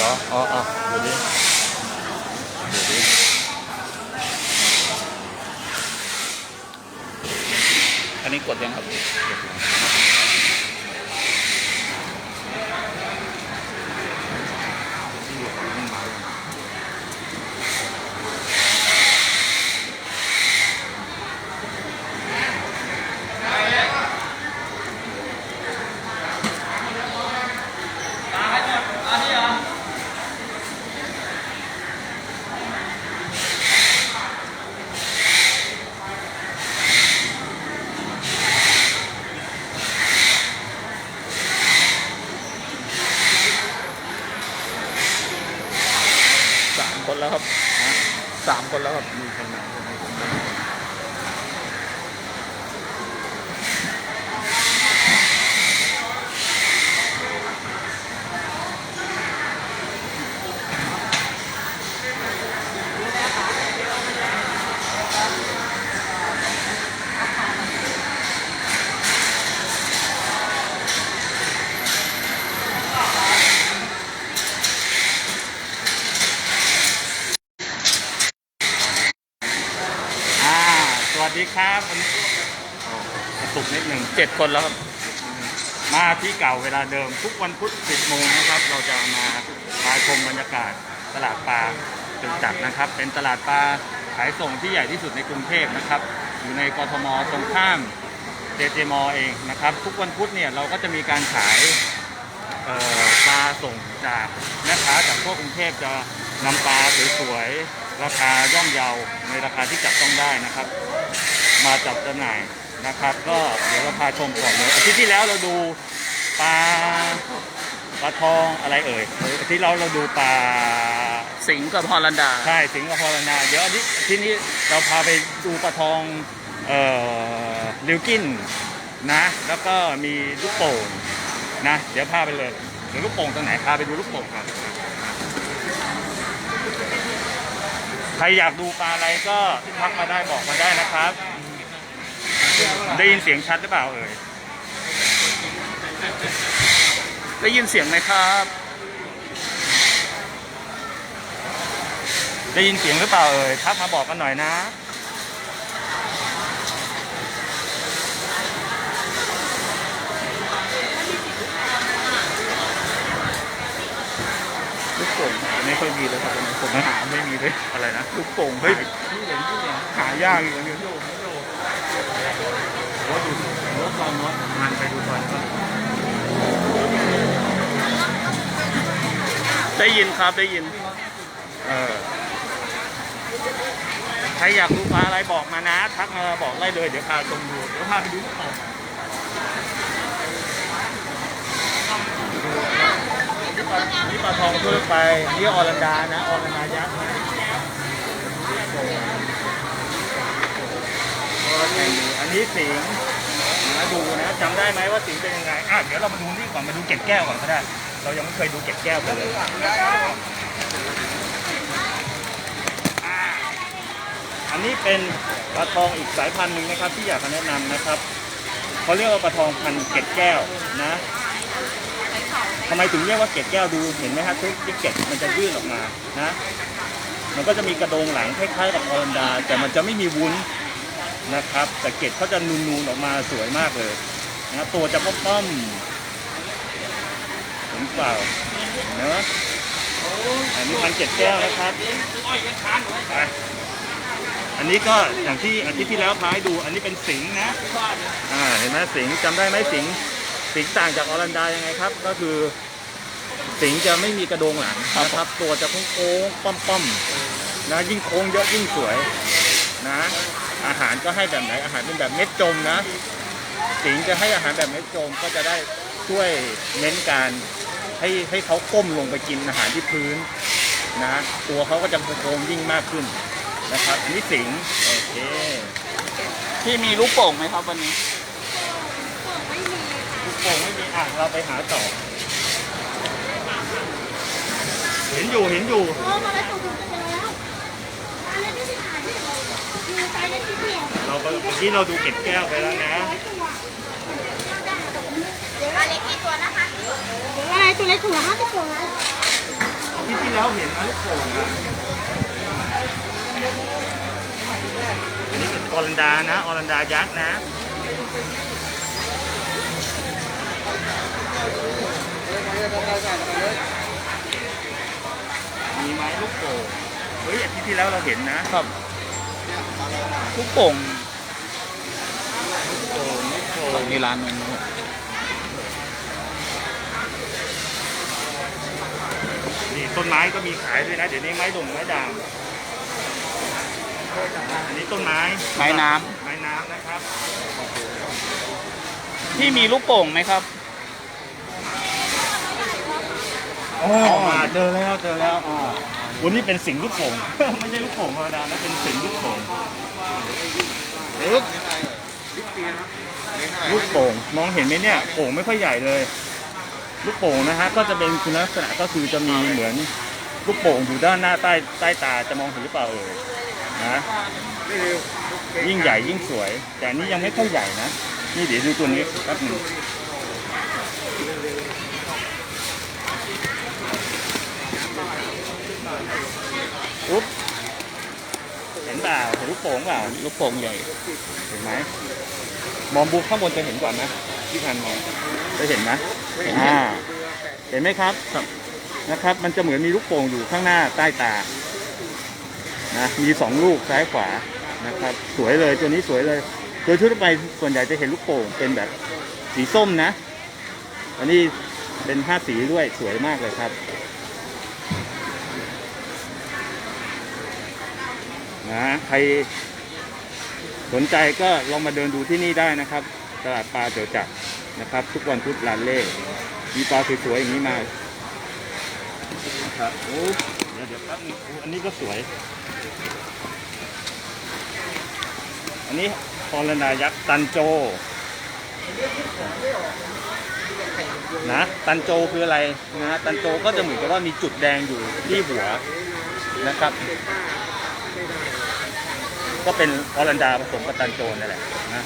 เหรอ อ๋ออ๋อดูดิดูดิอันนี้กดยังครับกดยังสามคนแล้วครับสามคนแล้วครับมีคนมาอ่า สวัสดีครับวันนี้โอ้กระตุกนิดหนึ่งเจ็ดคนแล้วครับ มาที่เก่าเวลาเดิม ทุกวันพุธ10โมงนะครับ เราจะมาพาชมบรรยากาศตลาดปลาจุจักรนะครับ เป็นตลาดปลาขายส่งที่ใหญ่ที่สุดในกรุงเทพนะครับ อยู่ในกทมตรงข้ามเจเจมอเองนะครับ ทุกวันพุธเนี่ยเราก็จะมีการขายปลาส่งจากแม่ค้าจากทั่วกรุงเทพจะนำปลาสวยๆราคาย่อมเยาในราคาที่จับต้องได้นะครับ มาจับจำหน่าย นะครับ ก็เดี๋ยวเราพาชมก่อนเลยอาทิตย์ที่แล้วเราดูปลาปลาทองอะไรเอ่ยอาทิตย์เราเราดูปลาสิงห์กับฮอลันดา ใช่สิงคโปร์นาเดี๋ยวอาทิตย์ที่นี้เราพาไปดูปลาทองเอ่อลิวกินนะ แล้วก็มีลูกโป่งนะ เดี๋ยวพาไปเลยเดี๋ยวลูกโป่งตรงไหนพาไปดูลูกโป่งกันใครอยากดูปลาอะไรก็ทักมาได้บอกมาได้นะครับ ได้ยินเสียงชัดหรือเปล่าเอ่ย ได้ยินเสียงไหมครับ ได้ยินเสียงหรือเปล่าเอ่ยทักมาบอกกันหน่อยนะลูกโป่งไม่ค่อยมีเลยครับผมหาไม่มีเลยอะไรนะลูกโป่งเฮ้ยหายากอีกแล้วเนี่ย รถดูรถลองรถมันไปดูก่อนว่าได้ยินครับได้ยิน เออใครอยากดูปลาอะไรบอกมานะ ทักมาบอกได้เลย เดี๋ยวพาชมดูเดี๋ยวพาไปดูต่อนี่ปลาทองทั่วไป นี่ออรันดานะออรันดายักษ์นะ นี้สิงห์นะดูนะจำได้ไหมว่าสิงเป็นยังไงอะเดี๋ยวเรามาดูนี่ก่อนมาดูเก็ดแก้วก่อนก็ได้ เรายังไม่เคยดูเก็ดแก้วกันเลยอันนี้เป็นปลาทองอีกสายพันธุ์หนึ่งนะครับ ที่อยากจะแนะนำนะครับเขาเรียกว่าปลาทองพันเกล็ดแก้วนะทำไมถึงเรียกว่าเกล็ดแก้วดูเห็นไหมครับทุกที่เกล็ดมันจะยื่นออกมานะ มันก็จะมีกระโดงหลังคล้ายๆกับออรันดา แต่มันจะไม่มีวุ้น นะครับ แต่เกล็ดเขาจะนูนๆออกมาสวยมากเลยนะตัวจะป้อมๆเห็นเปล่าเนอะอันนี้พันเกล็ดแก้วนะครับไปอันนี้ก็อย่างที่อาทิตย์ที่แล้วพาให้ดู อันนี้เป็นสิงห์นะอ่าเห็นไหมสิงห์จำได้ไหมสิงห์สิงห์ต่างจากออรันดายังไงครับ ก็คือ สิงห์จะไม่มีกระโดงหลังนะครับ ตัวจะโค้งๆป้อมๆนะยิ่งโค้งเยอะยิ่งสวยนะ อาหารก็ให้แบบไหนอาหารเป็นแบบเม็ดจมนะ สิงห์จะให้อาหารแบบเม็ดจมก็จะได้ช่วยเน้นการให้ให้เขาก้มลงไปกินอาหารที่พื้นนะตัวเขาก็จะโค้งยิ่งมากขึ้นนะครับ อันนี้สิงห์โอเคที่มีลูกโป่งไหมครับวันนี้ลูกโป่งไม่มีอะเราไปหาต่อ เห็นอยู่เห็นอยู่โอ้มาแล้วถูกถูกกันแล้วอันนี้ไม่ใช่ขายที่ไหนคือใจได้ที่ เดียวเราไปเมื่อกี้เราดูเก็บแก้วไปแล้วนะร้อยตัวเดี๋ยวอะไรกี่ตัวนะคะเดี๋ยวอะไรตัวเล็กถุงละห้าสิบตัวแล้วเห็นนะลูกโป่งอะอันนี้เป็นออรันดานะออรันดายักษ์นะมีไหมลูกโป่งเฮ้ยอาทิตย์ที่แล้วเราเห็นนะครับ ลูกโป่งโป่งลูกโป่งนี่ร้านนึงครับนี่ต้นไม้ก็มีขายด้วยนะ เดี๋ยวนี้ไม้ดงไม้ด่างอันนี้ต้นไม้ ไม้น้ำไม้น้ำนะครับพี่มีลูกโป่งไหมครับอ๋อเจอแล้วเจอแล้วอ๋อ วันนี้เป็นสิงห์ลูกโป่ง ไม่ใช่ลูกโป่งธรรมดานะเป็นสิงห์ลูกโป่งลูกลูกโป่งมองเห็นไหมเนี่ยโป่งไม่ค่อยใหญ่เลย ลูกโป่งนะฮะก็จะเป็นคุณลักษณะก็คือจะมีเหมือนลูกโป่งอยู่ด้านหน้าใต้ใต้ตาจะมองเห็นหรือเปล่าเอ่ยนะยิ่งใหญ่ยิ่งสวย แต่อันนี้ยังไม่ค่อยใหญ่นะนี่เดี๋ยวดูตัวนี้แป๊บหนึง เห็นเปล่าเห็นลูกโป่งเปล่าลูกโป่งใหญ่เห็นไหมมองบุกข้างบนจะเห็นก่อนนะที่พันมองจะเห็นไหมอ่าเห็นไหมครับครับนะครับ มันจะเหมือนมีลูกโป่งอยู่ข้างหน้าใต้ตานะมีสองลูกซ้ายขวานะครับ สวยเลยตัวนี้สวยเลย โดยทั่วไปส่วนใหญ่จะเห็นลูกโป่งเป็นแบบสีส้มนะ อันนี้เป็นห้าสีด้วยสวยมากเลยครับ นะใครสนใจก็ลองมาเดินดูที่นี่ได้นะครับ ตลาดปลาเจียวจักนะครับ ทุกวันพุธร้านเล่มีปลาสวยๆอย่างนี้มาครับโอ้เดี๋ยวเดี๋ยวแป๊บนึงอันนี้ก็สวย อันนี้ฮอลแลนายักษ์ตันโจ นะ ตันโจคืออะไรนะตันโจก็จะเหมือนกับว่ามีจุดแดงอยู่ที่หัวนะครับ ก็เป็นออรันดาผสมกับตันโจนนั่แหละนะ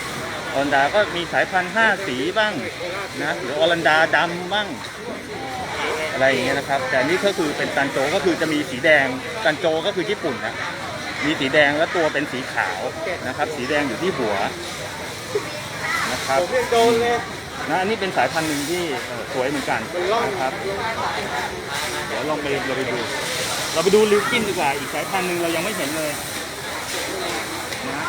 ออรันดาก็มีสายพันธุ์ห้าสีบ้างนะหรือออรันดาดำบ้าง อะไรอย่างเงี้ยนะครับ แต่นี่ก็คือเป็นตันโจก็คือจะมีสีแดงตันโจก็คือญี่ปุ่นนะมีสีแดงแล้วตัวเป็นสีขาวนะครับ สีแดงอยู่ที่หัวนะครับนะอันนี้เป็นสายพันธุ์หนึ่งที่สวยเหมือนกันนะครับ เดี๋ยวลองไปเราไปดู เราไปดูลิวกินดีกว่า อีกสายพันธุ์หนึ่งเรายังไม่เห็นเลย นะ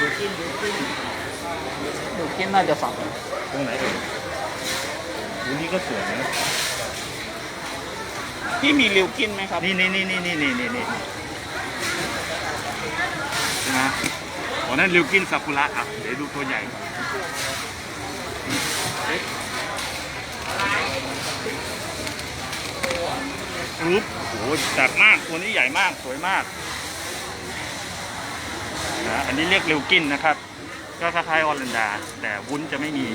ดู กินดูกินลูกกินน่าจะฝังตรงไหนเอ่ยดูนี่ก็สวยนะพี่มีริวกินไหมครับ นี่นี่นี่นี่นี่นี่นี่นี่นะอ๋อนั่นริวกินซากุระอะเดี๋ยวดูตัวใหญ่รูปโอ้โหจัดมาก ตัวนี้ใหญ่มาก สวยมาก นะอันนี้เรียกริวกินนะครับ ก็คล้ายๆออรันดา แต่วุ้นจะไม่มี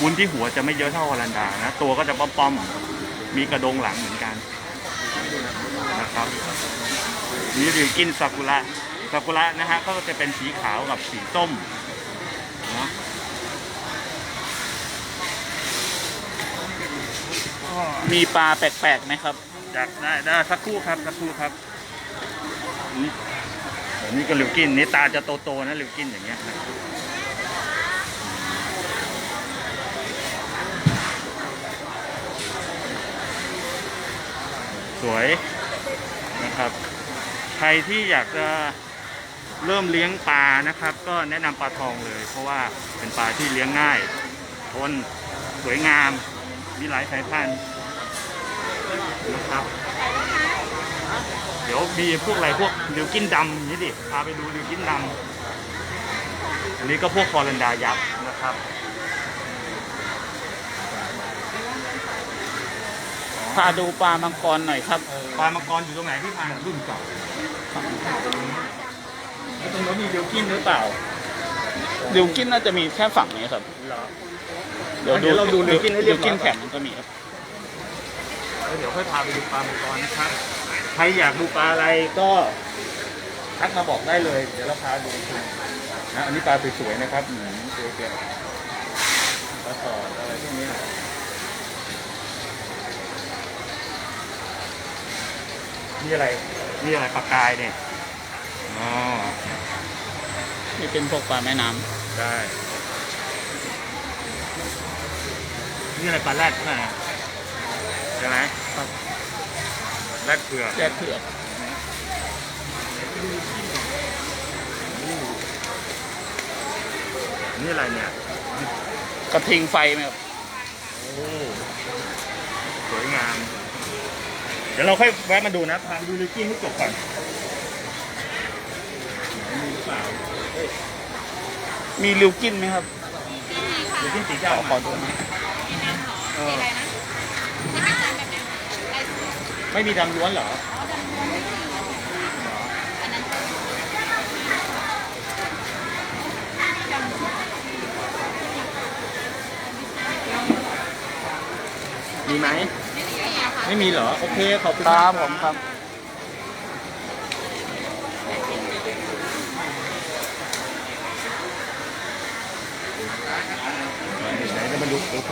วุ้นที่หัวจะไม่เยอะเท่าออรันดานะ ตัวก็จะป้อมๆมีกระดงหลังเหมือนกันนะครับนี่ริวกินซากุระซากุระนะฮะก็จะเป็นสีขาวกับสีส้มนะมีปลาแปลกๆไหมครับ จากได้ได้สักครู่ครับสักครู่ครับ นี่ก็ริวกินนี่ตาจะโตๆนะริวกินอย่างเงี้ยนะสวยนะครับ ใครที่อยากจะเริ่มเลี้ยงปลานะครับ ก็แนะนำปลาทองเลย เพราะว่าเป็นปลาที่เลี้ยงง่าย ทนสวยงาม มีหลายสายพันธุ์นะครับ ดี๋ยวมีพวกอะไรพวกริวกินดำนี่ดิพาไปดูริวกินดำอันนี้ก็พวกคอรันดายักษ์นะครับพาดูปลามังกรหน่อยครับปลามังกรอยู่ตรงไหนพี่พันรุ่นเก่าแล้วตรงนู้นมีริวกินหรือเปล่าริวกินน่าจะมีแค่ฝั่งนี้ครับเหรอเดี๋ยวเดี๋ยวเราดูริวกินให้เรียบร้อยริวกินแข็งก็มีครับแล้วเดี๋ยวค่อยพาไปดูปลามังกรนะครับ ใครอยากดูปลาอะไรก็ทักมาบอกได้เลย เดี๋ยวเราพาดูนะอันนี้ปลาสวยๆนะครับเหมือนตัวแกปลาสอดอะไรพวกนี้นี่อะไรนี่อะไรปลากายเนี่ยอ๋อนี่เป็นพวกปลาแม่น้ำได้นี่อะไรปลาแรดนะใช่ไหมครับแร ดเผือกแยกเผือกนี่อะไรเนี่ยกระทิงไฟไหมครับโอ้สวยงาม เดี๋ยวเราค่อยแวะมาดูนะพาไปดูลิกกี้ให้จบก่อนมีหรือเปล่ามีริวกินไหมครับลิกกี้สีขอดำขอดูหน่อยเออไม่มีดำล้วนเหรอมีไหม ไม่มีเหรอ โอเค ขอบคุณคมากรับผมครับ ไหนจะมาดูโอ้โห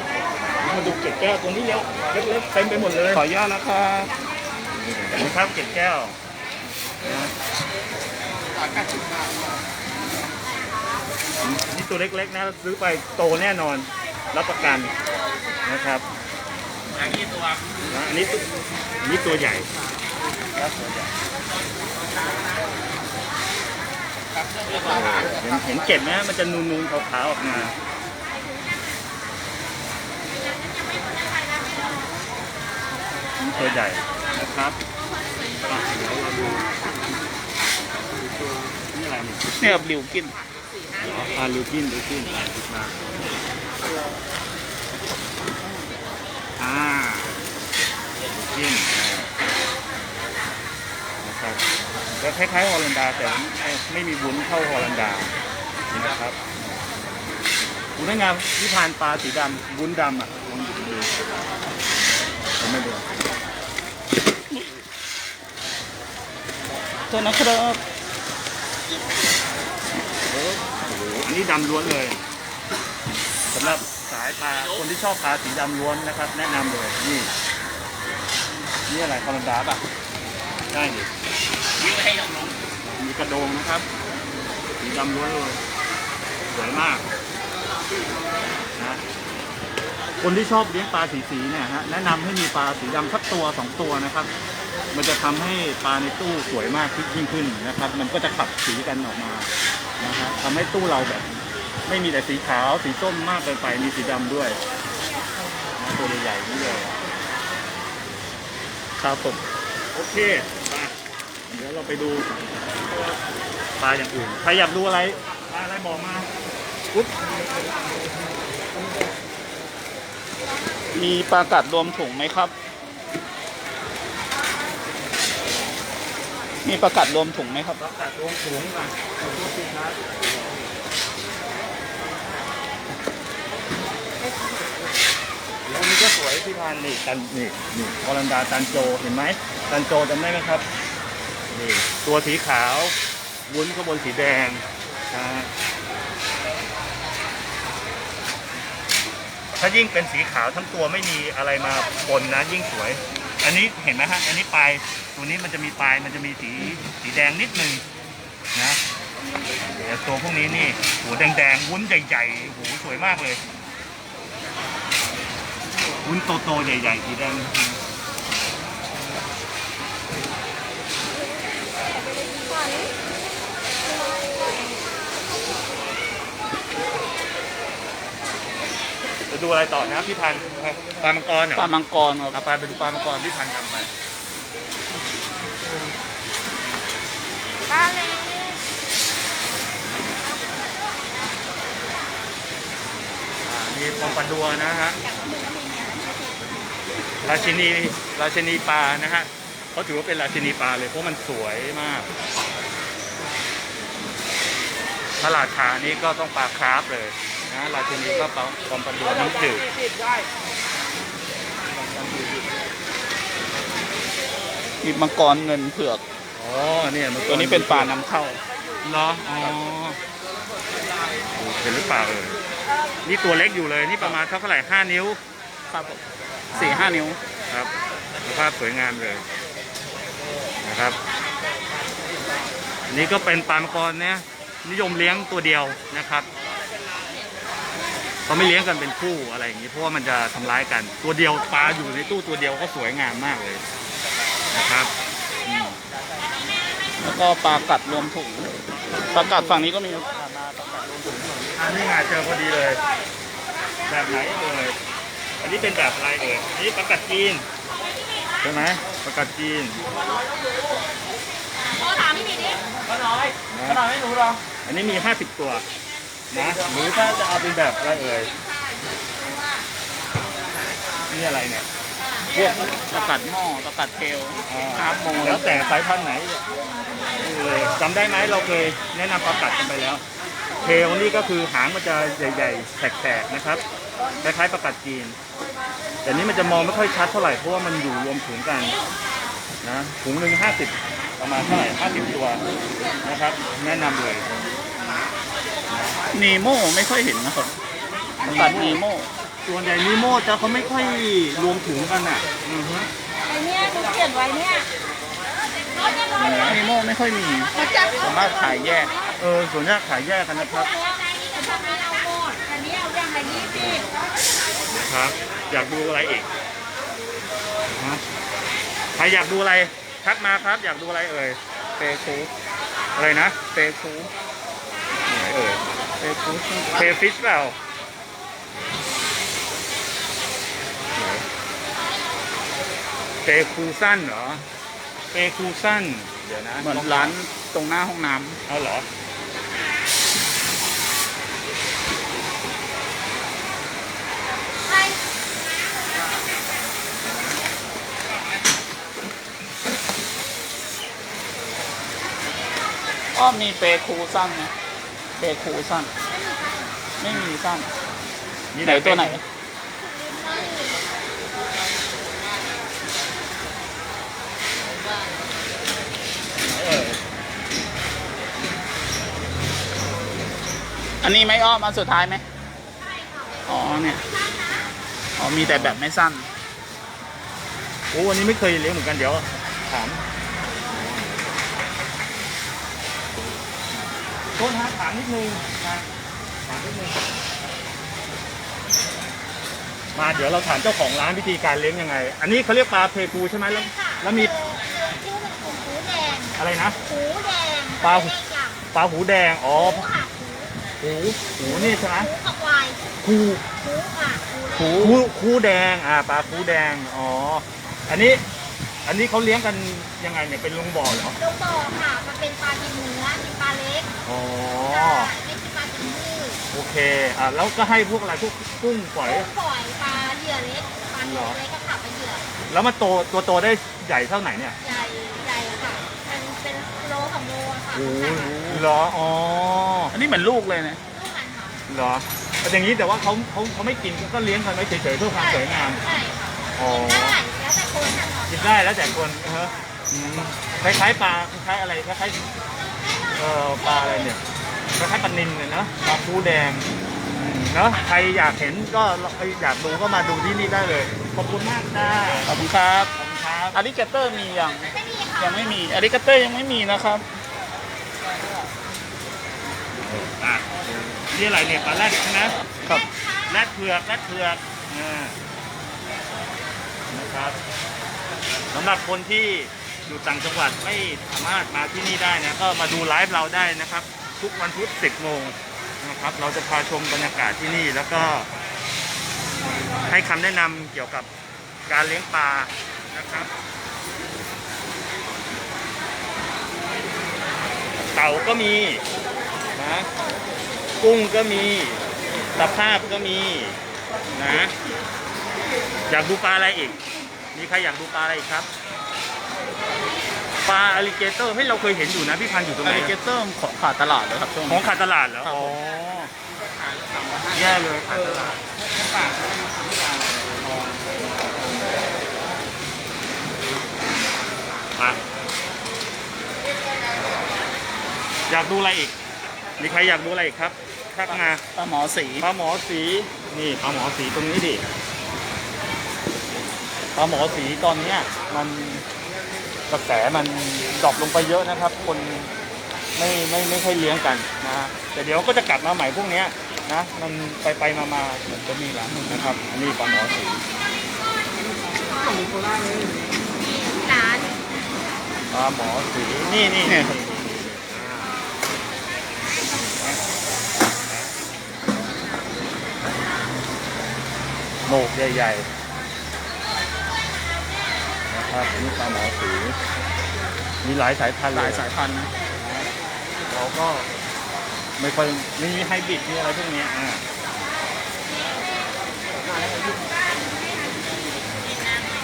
มาดูเกล็ดแก้วตัวนี้เร็วเล็กๆเต็มไปหมดเลยขออนุญาตนะครับนี่ครับเกล็ดแก้วนะนี่ตัวเล็กๆนะซื้อไปโตแน่นอนรับประกันนะครับนะอันนี้ตัวอันนี้ตัวใหญ่ครับตัวใหญ่เห็นเห็นเกล็ดไหมมันจะนูนๆขาวๆออกมา ตัวใหญ่นะครับอะเดี๋ยวเราดูตัวนี่อะไรเนี่ยเนี่ยครับริวกินอ่าลูกินลูกินอ่าหยิบมาอ่าลูกินนะครับก็คล้ายๆฮอลันดาแต่ไม่มีวุ้นเท่าฮอลันดานี่นะครับคุณได้งามที่ทานปลาสีดำวุ้นดำอะลองดูดูผมไม่ดู โทษนะครับโอ้โหอันนี้ดำล้วนเลยสำหรับสายปลาคนที่ชอบปลาสีดำล้วนนะครับ แนะนำเลยนี่นี่อะไรฮอลันดาป่ะใช่ดิมีกระโดงนะครับสีดำล้วนเลยสวยมากนะคนที่ชอบเลี้ยงปลาสีสีเนี่ยฮะแนะนำให้มีปลาสีดำสักตัวสองตัวนะครับ มันจะทำให้ปลาในตู้สวยมากยิ่งขึ้นนะครับ มันก็จะขับสีกันออกมานะฮะทำให้ตู้เราแบบ ไม่มีแต่สีขาวสีส้มมากเกินไปมีสีดำด้วยนะตัวใหญ่ๆนี่เลยครับผมโอเคมาเดี๋ยวเราไปดูปลาอย่างอื่นใครอยากดูอะไรปลาอะไรบอกมาปุ๊บมีปลากัดรวมถุงไหมครับ มีปลากัดรวมถุงไหมครับปลากัดรวมถุงมาขอโทษทีครับอันนี้ก็สวยพี่พันนี่ตันนี่นี่ออรันดาตันโจเห็นไหมตันโจจำได้ไหมครับนี่ตัวสีขาว วุ้นข้างบนสีแดงนะถ้ายิ่งเป็นสีขาวทั้งตัวไม่มีอะไรมาปนนะยิ่งสวย อันนี้เห็นไหมฮะ อันนี้ปลาย ตัวนี้มันจะมีปลาย มันจะมีสีสีแดงนิดนึงนะแต่ตัวพวกนี้นี่หัวแดงๆ วุ้นใหญ่ๆโหสวยมากเลย วุ้นโตๆใหญ่ๆสีแดงจะ ดูอะไรต่อนะพี่พันธุ์ปลามังกรเหรอปลามังกรครับเอาไปไปดูปลามังกรที่พันทำไปปลาเล็กอ่ามีปองปันดัวนะฮะราชินีราชินีปลานะฮะเขาถือว่าเป็นราชินีปลาเลยเพราะมันสวยมากพระราชานี้ก็ต้องปลาคราฟเลย นะราชินีก็ปลาปองปันดัวน้ำจืดมีมังกรเงินเผือก อ๋อเนี่ยมัตัวนี้เป็นปลานำเข้าเหรออ๋อเป็นหรือเปล่าเอ่ยนี่ตัวเล็กอยู่เลยนี่ประมาณเท่าไหร่ห้านิ้วครับสี่ห้านิ้วครับสภาพสวยงามเลยนะครับนนี้ก็เป็นปลามังกรเนี่ยนิยมเลี้ยงตัวเดียวนะครับ เขาไม่เลี้ยงกันเป็นคู่อะไรอย่างนี้เพราะว่ามันจะทำร้ายกัน ตัวเดียวปลาอยู่ในตู้ตัวเดียวก็สวยงามมากเลยนะครับอืมแล้วก็ปลากัดรวมถุงปลากัดฝั่งนี้ก็มีอันนี้งานเจอพอดีเลย แบบไหนเอ่ยอันนี้เป็นแบบอะไรเอ่ยอันนี้ประกัดจีนใช่ไหมประกัดจีนขอถามพี่หมีดิ ก็น้อยก็น้อยไม่รู้หรออันนี้มี 50 ตัว นะหรือถ้าจะเอาเป็นแบบอะไรเอ่ยนี่อะไรเนี่ยพวกปลากัดหม้อปลากัดเทลอ่าครับโมแล้วแต่สายพันธุ์ไหนเลยจำได้ไหมเราเคยแนะนำประกัดกันไปแล้วเทลนี่ก็คือหางมันจะใหญ่ ๆแฉกๆนะครับคล้ายๆประกัดจีน แต่นี้มันจะมองไม่ค่อยชัดเท่าไหร่เพราะว่ามันอยู่รวมถุงกันนะถุงหนึ่งห้าสิบประมาณเท่าไหร่ห้าสิบตัวนะครับ แนะนำเลย นีโม่ไม่ค่อยเห็นนะครับปลากัดนีโม่ส่วนใหญ่นิโมจะเขาไม่ค่อยรวมถุงกันอะอือฮึไอเนี้ยหนูเขียนไว้เนี่ยร้อยเนี่ยร้อยเนี่ยนีโม่ไม่ค่อยมีมันจะสามารถขายแยก เออส่วนใหญ่ขายแยกกันนะครับตัวใจนี้กับพวกนี้เอาหมดอันนี้เอาอย่างละยี่สิบนะครับ อยากดูอะไรอีกฮะใครอยากดูอะไรทักมาครับ อยากดูอะไรเอ่ยเปคูอะไรนะเปคูไหน เอ่ยเปคูเคฟิชเปล่าเปคูสั้นเหรอเปคูสั้น เดี๋ยวนะเหมือนร้านตรงหน้าห้องน้เอาเหรออ้อมมีเปคูสั้นนะ เปคูสั้น ไม่มีสั้นไหนตัวไหนเอออันนี้ไม่อ้อมอันสุดท้ายไหมอ๋อเนี่ย อ๋อมีแต่แบบไม่สั้น โอ้วันนี้ไม่เคยเลี้ยงเหมือนกันเดี๋ยวถาม โทษนะถามนิดนึงนะถามนิดนึงมาเดี๋ยวเราถามเจ้าของร้านวิธีการเลี้ยงยังไง อันนี้เขาเรียกปลาเพกูใช่ไหมแล้วแล้วมีชื่อเป็นกลุ่มหูแดงอะไรนะ หูแดงปลาแดงอย่างปลาหูแดงอ๋อหูค่ะหูหูหูนี่ใช่ไหมหูกับควายคูหูค่ะหูคูคูแดงอ่าปลาคูแดงอ๋ออันนี้อันนี้เขาเลี้ยงกันยังไงเนี่ยเป็นลุงบ่อเหรอลูกโตค่ะมัน เป็นปลากินเนื้อกินปลาเล็กอ๋อใช่ไม่กินปลากินพืชโอเคอ่าแล้วก็ให้พวกอะไรพวกกุ้งฝอยกุ้งฝอยปลาเหยื่อเล็กปลาเหยื่อเล็กก็ขับไปเหยื่อแล้วมันโตตัวโตได้ใหญ่เท่าไหนเนี่ยใหญ่ใหญ่ค่ะ มันเป็นโลสองโลอะค่ะโอ้ใช่โหค่ะเหรออ๋ออันนี้เหมือนลูกเลยนะลูกมันค่ะเหรอแต่อย่างนี้แต่ว่าเขาเขาเขาไม่กินก็เลี้ยงกันไว้เฉยๆเพื่อความสวยงามใช่ค่ะอ๋อกินได้แล้วแต่คนค่ะกินได้แล้วแต่คนเอออืม คล้ายๆปลาคล้ายๆอะไรคล้ายๆเอ่อปลาอะไรเนี่ยคล้ายๆปลานิลเนี่ยเนอะปลาคูแดงเนอะใครอยากเห็นก็อยากดูก็มาดูที่นี่ได้เลยขอบคุณมากจ้าขอบคุณครับขอบคุณครับอาริเกเตอร์มียังไม่มีค่ะยังไม่มีอาริเกเตอร์ยังไม่มีนะครับอะนี่อะไรเนี่ยปลาแรดใช่ไหมครับแรดเผือกแรดเผือกอ่านะครับสำหรับคนที่ อยู่ต่างจังหวัดไม่สามารถมาที่นี่ได้นะก็มาดูไลฟ์เราได้นะครับ ทุกวันพุธ 10 โมงนะครับ เราจะพาชมบรรยากาศที่นี่แล้วก็ ให้คำแนะนำเกี่ยวกับการเลี้ยงปลานะครับ เต่าก็มีนะกุ้งก็มีตะภาพก็มีนะอยากดูปลาอะไรอีก มีใครอยากดูปลาอะไรอีกครับ ปลาอลิเกเตอร์ให้ยเราเคยเห็นอยู่นะพี่พันธุ์อยู่ตรงไหอานริเกเตอร์ของขาดตลาดเลยครับช่วงของนี้ ขาดตลาดเหรอครับ อ๋อผมแย่เลยขาดตลาดมาอยากดูอะไรอีก มีใครอยากดูอะไรอีกครับทักมา ปลาหมอสีปลาหมอสี นี่ปลาหมอสีตรงนี้ดิ ปลาหมอสีตอนเนี้ยมัน กระแสมันดรอปลงไปเยอะนะครับ คนไม่ไม่ไม่ค่อยเลี้ยงกันนะฮะแต่เดี๋ยวก็จะกลับมาใหม่พวกเนี้ยนะ มันไปไปมามาเหมือนจะมีแล้วนะครับ อันนี้ปลาหมอสีร้านปลาหมอสีนี่นี่เนี่ยครับโหนกใหญ่ๆนะ ครับนี่ปลาหมอสีมีหลายสายพันธุ์หเลลายยสายพันธุ์นะเราก็ไม่ค่อยไม่มีไฮบริดมีอะไรพวกเนี้ยอ่า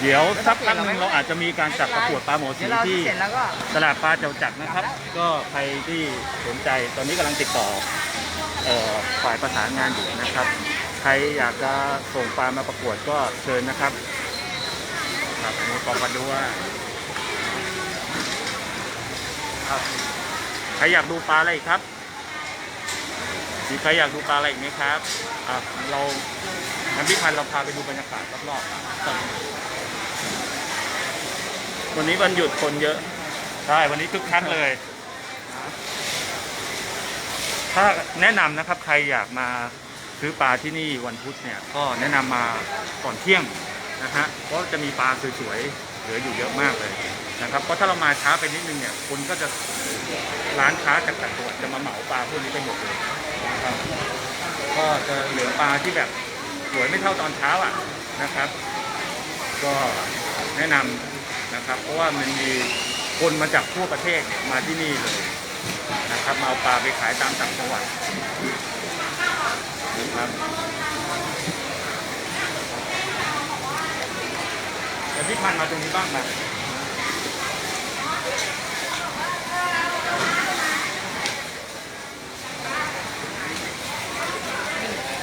เดี๋ยวสักพักหนึ่งเราอาจจะมีการจัดประกวดปลาหมอสีเดี๋ยวเราที่ เสร็จแล้วก็ ตลาดปลาเจ้าจักรนะครับ ก็ใครที่สนใจตอนนี้กำลังติดต่อเอ่อฝ่ายประสานงานอยู่นะครับ ใครอยากจะส่งปลามาประกวดก็เชิญนะครับ ครับหมูกรอบปลาดัวครับใครอยากดูปลาอะไรอีกครับมีใครอยากดูปลาอะไรอีกไหมครับอะเราน้ำพิพันธ์เราพาไปดูบรรยากาศรอบๆครับวันนี้วันหยุดคนเยอะใช่วันนี้คึกคักเลย ถ้าแนะนำนะครับใครอยากมาซื้อปลาที่นี่วันพุธเนี่ย ก็แนะนำมาก่อนเที่ยง นะฮะเพราะจะมีปลาสวยๆเหลืออยู่เยอะมากเลยนะครับเพราะถ้าเรามาช้าไปนิดนึงเนี่ยคนก็จะร้านค้าจากต่างจังหวัดจะมาเหมาปลาพวกนี้ไปหมดเลยนะครับก็จะเหลือปลาที่แบบสวยไม่เท่าตอนเช้าอะนะครับ ก็แนะนำนะครับ เพราะว่ามันมีคนมาจากทั่วประเทศมาที่นี่เลยนะครับมาเอาปลาไปขายตามต่างจังหวัดนะครับ แต่พี่พันธุ์มาตรงนี้บ้างไหม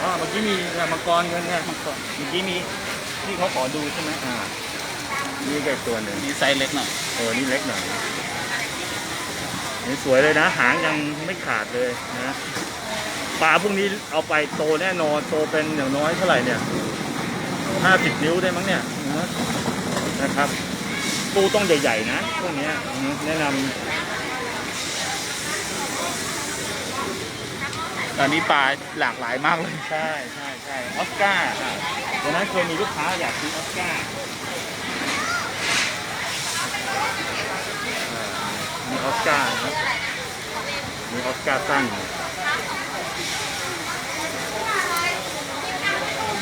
อ๋อเมื่อกี้มีมังกรเงินไงมังกรเมื่อกี้มีที่เขาขอดูใช่ไหมอ่านี่ก็อีกตัวหนึ่งมีไซส์เล็กหน่อยเออนี่เล็กหน่อยนี่สวยเลยนะ หางยังไม่ขาดเลยนะปลาพวกนี้เอาไปโตแน่นอนโตเป็นอย่างน้อยเท่าไหร่เนี่ยห้าสิบนิ้วได้มั้งเนี่ย นะนะครับ ตู้ต้องใหญ่ๆนะพวกเนี้ยอืมแนะนตอนนี้ปลาหลากหลายมากเลยำใช่ใช่ใช่ออสการ์อะวันนั้นเคยมีลูกค้าอยากซื้อออสการ์อ่ามีออสการ์นะครับมีออสการ์สั้น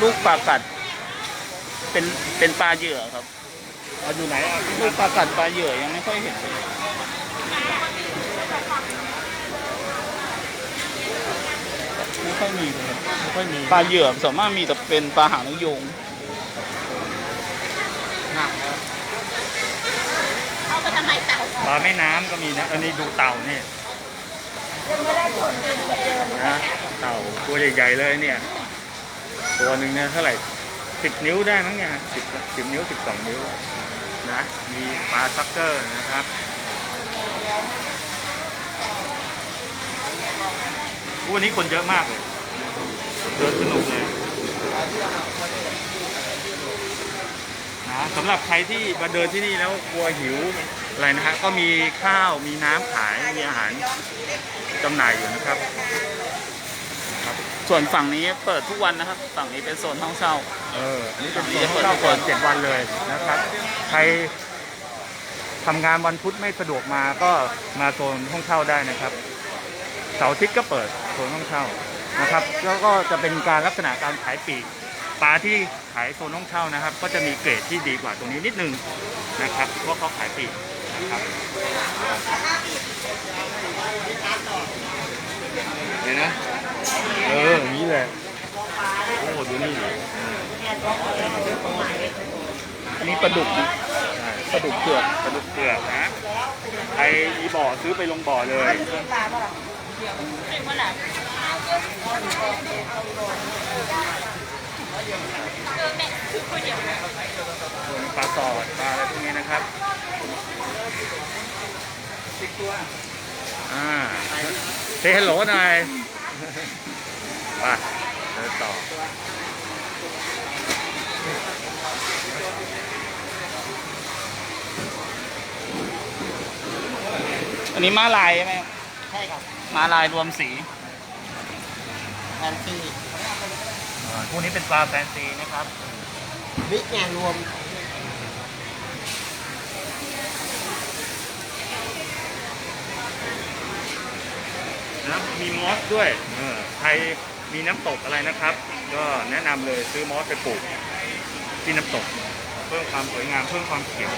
ลูกปลากัดเป็นเป็นปลาเหยื่อครับ เอาอยู่ไหนอะลูกปลากัดปลาเหยื่อยังไม่ค่อยเห็นเลยไม่ค่อยมีเลยครับไม่ค่อยมีปลาเหยื่อส่วนมากมีแต่เป็นปลาหางนกยูงเอาไปทำไมเต่าปลาแม่น้ำก็มีนะ อันนี้ดูเต่าเนี่ยนะเต่าตัวใหญ่ๆเลยเนี่ย ตัวหนึ่งเนี่ยเท่าไหร่สิบนิ้วได้มั้งเนี่ยสิบสิบนิ้วสิบสองนิ้ว นะมีปลาซักเกอร์นะครับวันนี้คนเยอะมากเลยเดินสนุกเลยนะสำหรับใครที่มาเดินที่นี่แล้วกลัวหิวอะไรนะฮะก็มีข้าวมีน้ำขายมีอาหารจำหน่ายอยู่นะครับ ส่วนฝั่งนี้เปิดทุกวันนะครับ ฝั่งนี้เป็นโซนห้องเช่า เอออันนี้เป็นอันนี้โซนจะห้องเปิดเช่าทุกวันเปิดเจ็ดวันเลยนะครับ ใครทำงานวันพุธไม่สะดวกมาก็มาโซนห้องเช่าได้นะครับ เสาร์อาทิตย์ก็เปิดโซนห้องเช่านะครับ แล้วก็จะเป็นการลักษณะการขายปลีกปลาที่ขายโซนห้องเช่านะครับ ก็จะมีเกรดที่ดีกว่าตรงนี้นิดนึงนะครับเพราะเขาขายปลีกนะครับ เห็นนะ เอออย่างนี้แหละ โอ้ดูนี่นนี้ปลาดุกนะปลาดุกเผือกปลาดุกเปลือกนะใครมีบ่อซื้อไปลงบ่อเลยส่วนปลาสอดปลาอะไรพวกนี้นะครับสิบตัว อ่าเทฮัลโหลหน่อยมาเดินต่ออันนี้มาลายใช่ไหมใช่ครับมาลายรวมสีแฟนซีอ่าพวกนี้เป็นปลาแฟนซีนะครับ บิ๊กแงรวม นะมีมอสด้วยเออใครมีน้ำตกอะไรนะครับ ก็แนะนำเลยซื้อมอสไปปลูกที่น้ำตก เพิ่มความสวยงามเพิ่มความเขียว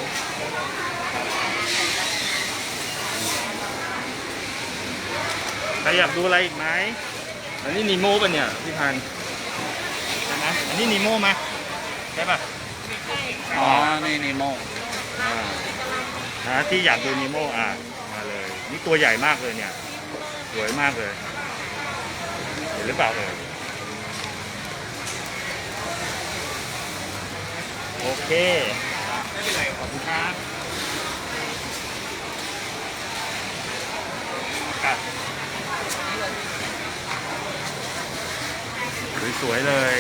ใครอยากดูอะไรอีกไหมอันนี้นีโม่ปะเนี่ยพี่พันธุ์ใช่ไหมอันนี้นีโม่มาใช่ปะอ๋อ นี่นีโมอ่านะที่อยากดูนีโม่อะมาเลย นี่ตัวใหญ่มากเลยเนี่ยส วยมากเลย เห็นหรือเปล่าเอ่ยโอเค ไม่เป็นไร ขอบคุณครับครับสวยๆเลย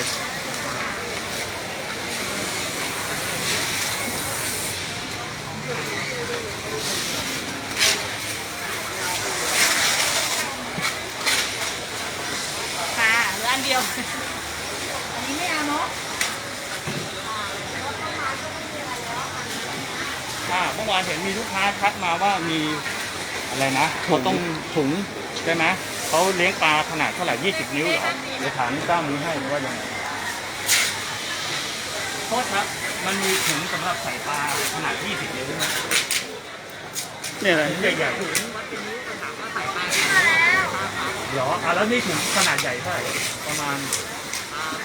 ค่ะเหลืออันเดี ยว อันนี้ไม่เอาเนาะอ่าเมื่อวานเห็นมีลูกค้าทักมาว่ามีอะไรนะเขาต้องถุงใช่ไหมเขาเลี้ยงปลาขนาดเท่าไหร่ 20 นิ้วเหรอ เดี๋ยวถามเจ้านี้ให้ว่ายังไงโทษครับ มันมีถุงสำหรับใส่ปลาขนาด 20 นิ้วไหมนี่อะไรถุงใหญ่ๆ เหรออะแล้วนี่ถุงขนาดใหญ่เท่าไหร่ประมาณ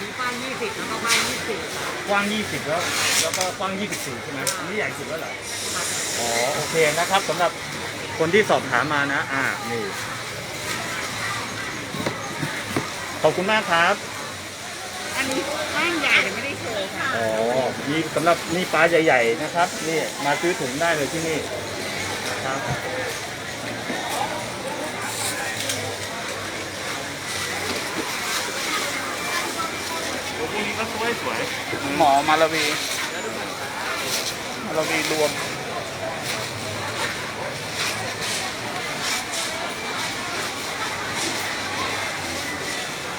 มีป้ายยี่สิบแล้วก็ป้ายยี่สิบกว้าง 20 แล้ว แล้วก็กว้าง 24 ใช่ไหมอันนี้ใหญ่สุดแล้วเหรออ๋อโอเคนะครับสำหรับคนที่สอบถามมานะ อ่านี่ขอบคุณมากครับอันนี้ป้ายใหญ่แต่ไม่ได้โชว์ค่ะอ๋อมีสำหรับนี่ปลาใหญ่ ๆ นะครับ นี่มาซื้อถุงได้เลยที่นี่นะครับ พวกนี้ก็สวยสวยๆหมอมาลาวีมาลาวีรวม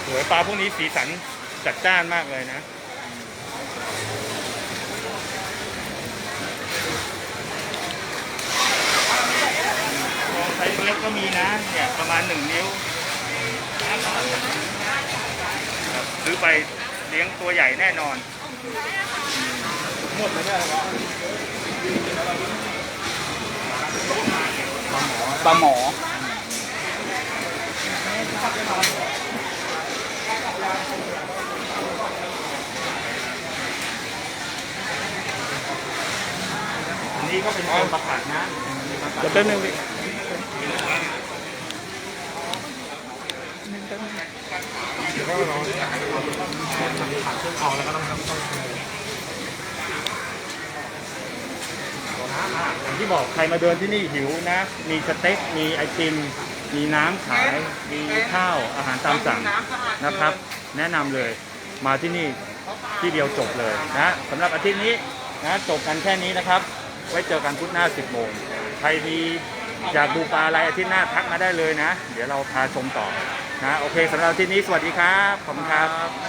สวยปลาพวกนี้สีสันจัดจ้านมากเลยนะมองไซส์เล็กก็มีนะเนี่ยประมาณหนึ่งนิ้วครับซื้อไป เลี้ยงตัวใหญ่แน่นอน หมดแล้วเนี่ยปลาหมออันนี้ก็เป็นตัวประกาศนะเดี๋ยวแป๊บนึงพี่ อย่างที่บอกใครมาเดินที่นี่หิวนะ มีสเต็ก มีไอติม มีน้ำขาย มีข้าวอาหารตามสั่งนะครับ แนะนำเลยมาที่นี่ที่เดียวจบเลยนะสำหรับอาทิตย์นี้นะจบกันแค่นี้นะครับ ไว้เจอกันพุธหน้า 10โมงใครมีอยากดูปลาอะไรอาทิตย์หน้าทักมาได้เลยนะ เดี๋ยวเราพาชมต่อ นะโอเคสำหรับที่นี้สวัสดีครับ ขอบคุณครับ